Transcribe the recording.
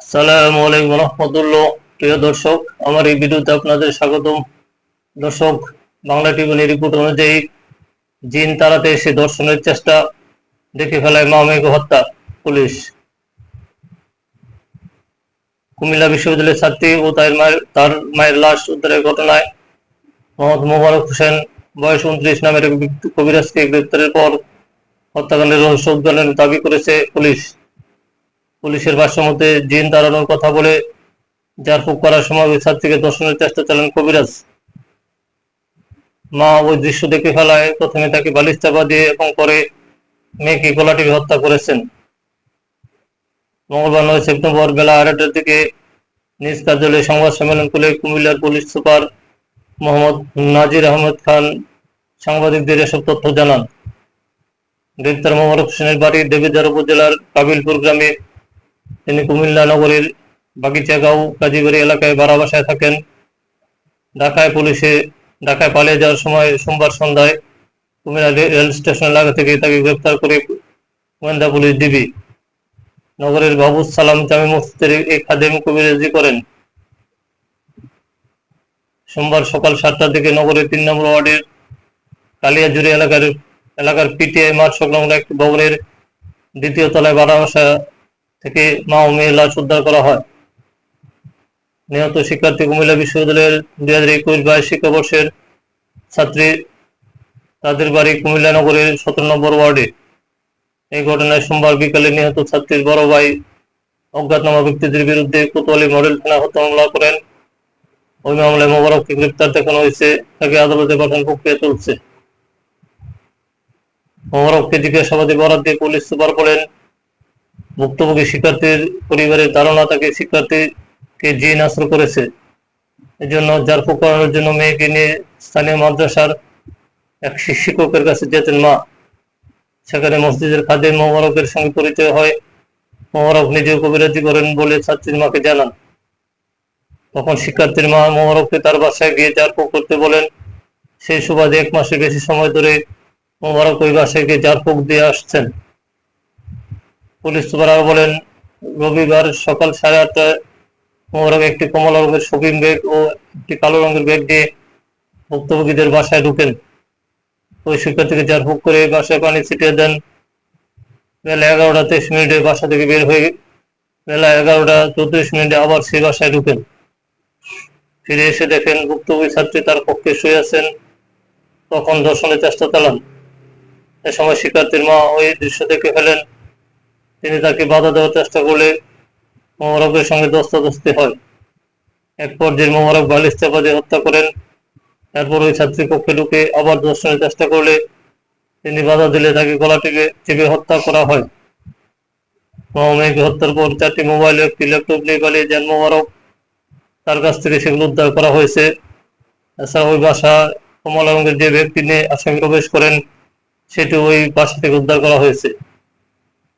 আসসালামু আলাইকুম রহমতুল্লাহ। প্রিয় দর্শক, আমার এই ভিডিওতে আপনাদের স্বাগতম। দর্শক, বাংলা টিভি রিপোর্ট অনুযায়ী জিন তাড়াতে এসে দর্শনের চেষ্টা দেখে ফেলায় হত্যা পুলিশ। কুমিল্লা বিশ্ববিদ্যালয়ের ছাত্রী ও তার মায়ের তার মায়ের লাশ উদ্ধারের ঘটনায় মোহাম্মদ মোবারক হোসেন, বয়স উনত্রিশ, নামের কবিরাজকে গ্রেপ্তারের পর হত্যাকাণ্ডের রহস্য উদ্ঘাটনের দাবি করেছে পুলিশ। পুলিশের ভাষ্য মতে জিন তাড়ানোর কথা বলে জারফুক করার সময় ওই ছাত্রীকে দর্শনের চেষ্টা চালান কবিরাজ। মা ওই দৃশ্য দেখে ফেলায়, প্রথমে তাকে বালিশ চাপা দিয়ে এবং পরে মেয়েকে গলা হত্যা করেছেন। মঙ্গলবার নয় সেপ্টেম্বর বেলা আড়াইটার দিকে নিজ কার্যালয়ে সংবাদ সম্মেলন করে কুমিল্লার পুলিশ সুপার মোহাম্মদ নাজির আহমেদ খান সাংবাদিকদের এসব তথ্য জানান। গ্রেপ্তার মোবারক হোসেনের বাড়ি দেবিদ্বার উপজেলার কাবিলপুর গ্রামে তিনি কুমিল্লা নগরীর বাগিচাগাঁও কাজীবাড়ি এলাকায় বাসায় থাকেন। ঢাকায় পুলিশে, ঢাকায় পালিয়ে যাওয়ার সময় সোমবার সন্ধ্যায় কুমিল্লা রেল স্টেশন এলাকা থেকে তাকে গ্রেপ্তার করে গোয়েন্দা পুলিশ ডিবি। নগরের বাবুস সালাম জামি মসজিদের এই খাদেম কবিরাজি করেন। সোমবার সকাল সাতটার দিকে নগরের তিন নম্বর ওয়ার্ডের কালিয়াজুড়ি এলাকার এলাকার পিটিআই মাঠ সংলগ্ন একটি ভবনের দ্বিতীয় তলায় ভাড়া বাসা থেকে মা ও লাশ উদ্ধার করা হয়। নিহত শিক্ষার্থী কুমিল্লা বিশ্ববিদ্যালয়ের দুই হাজার একুশ বাইশ শিক্ষাবর্ষের ছাত্রী তাদের বাড়ি কুমিল্লা নগরের সতেরো নম্বর ওয়ার্ডে। এই ঘটনায় সোমবার বিকালে নিহত ছাত্রীর বড় ভাই অজ্ঞাতনামা ব্যক্তিদের বিরুদ্ধে কোতোয়ালি মডেল থানা হত্যা মামলা করেন। ওই মামলায় মোবারককে গ্রেপ্তার দেখানো হয়েছে, তাকে আদালতে পাঠানোর প্রক্রিয়া চলছে। মোবারককে জিজ্ঞাসাবাদে বরাদ দিয়ে পুলিশ সুপার করেন ভুক্তভোগী শিক্ষার্থীর পরিবারের ধারণা তাকে শিক্ষার্থীকে জিন আসর করেছে। এজন্য জারফু করানোর জন্য মেয়েকে নিয়ে স্থানীয় মাদ্রাসার এক শিক্ষকের কাছে যেতেন মা। সেখানে মসজিদের খাদে মোবারকের সঙ্গে পরিচয় হয়। মোবারক নিজেও কবিরাজি করেন বলে ছাত্রীর মাকে জানান। তখন শিক্ষার্থীর মা মোবারককে তার বাসায় গিয়ে জারফু করতে বলেন, সেই সুবাদে এক মাসের বেশি সময় ধরে মোবারক ওই বাসায় গিয়ে জারফুক দিয়ে আসছেন। পুলিশ সুপার বলেন, রবিবার সকাল সাড়ে আটটায় একটি কমলা রঙের শপিং ব্যাগ ও একটি কালো রঙের ব্যাগ দিয়ে ভুক্তভোগীদের বাসায় ঢুকেন। ওই শিক্ষার্থীকে যার হুক করে বাসায় পানি ছিটিয়ে দেন। বেলা এগারোটা তেইশ মিনিটে বাসা থেকে বের হয়ে বেলা এগারোটা চৌত্রিশ মিনিটে আবার সেই বাসায় ঢুকেন। ফিরে এসে দেখেন ভুক্তভোগী ছাত্রী তার পক্ষে শুয়ে আছেন। তখন দর্শনের চেষ্টা চালান। এ সময় শিক্ষার্থীর মা ওই দৃশ্য দেখে ফেলেন। তিনি তাকে বাধা দেওয়ার চেষ্টা করলে মোবারকের সঙ্গে দস্তাদস্তি হয়। এক পর্যায়ে মোবারক বালিশ চাপা দিয়ে হত্যা করেন এরপর ওই ছাত্রী কক্ষে ঢুকে আবার দর্শনের চেষ্টা করলে তিনি বাধা দিলে তাকে গলা টিপে চেপে হত্যা করা হয়। মা ও মেয়েকে হত্যার পর চারটি মোবাইল, একটি ল্যাপটপ নিয়ে পালিয়ে যান মোবারক তার কাছ থেকে সেগুলো উদ্ধার করা হয়েছে। এছাড়া ওই বাসা কমলা রঙের যে ব্যক্তি নিয়ে আসামি প্রবেশ করেন সেটি ওই বাসা থেকে উদ্ধার করা হয়েছে।